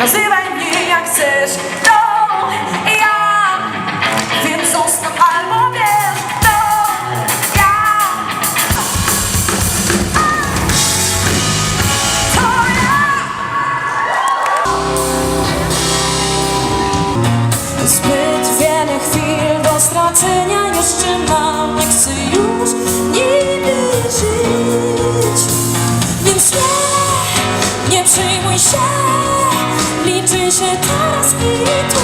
Nazywaj mnie jak chcesz To ja. Więc zostaw albo wiesz To ja. To ja. Zbyt wiele chwil do stracenia jeszcze mam. Nie chcę już nigdy żyć nie przyjmuj się, liczy się teraz i tu.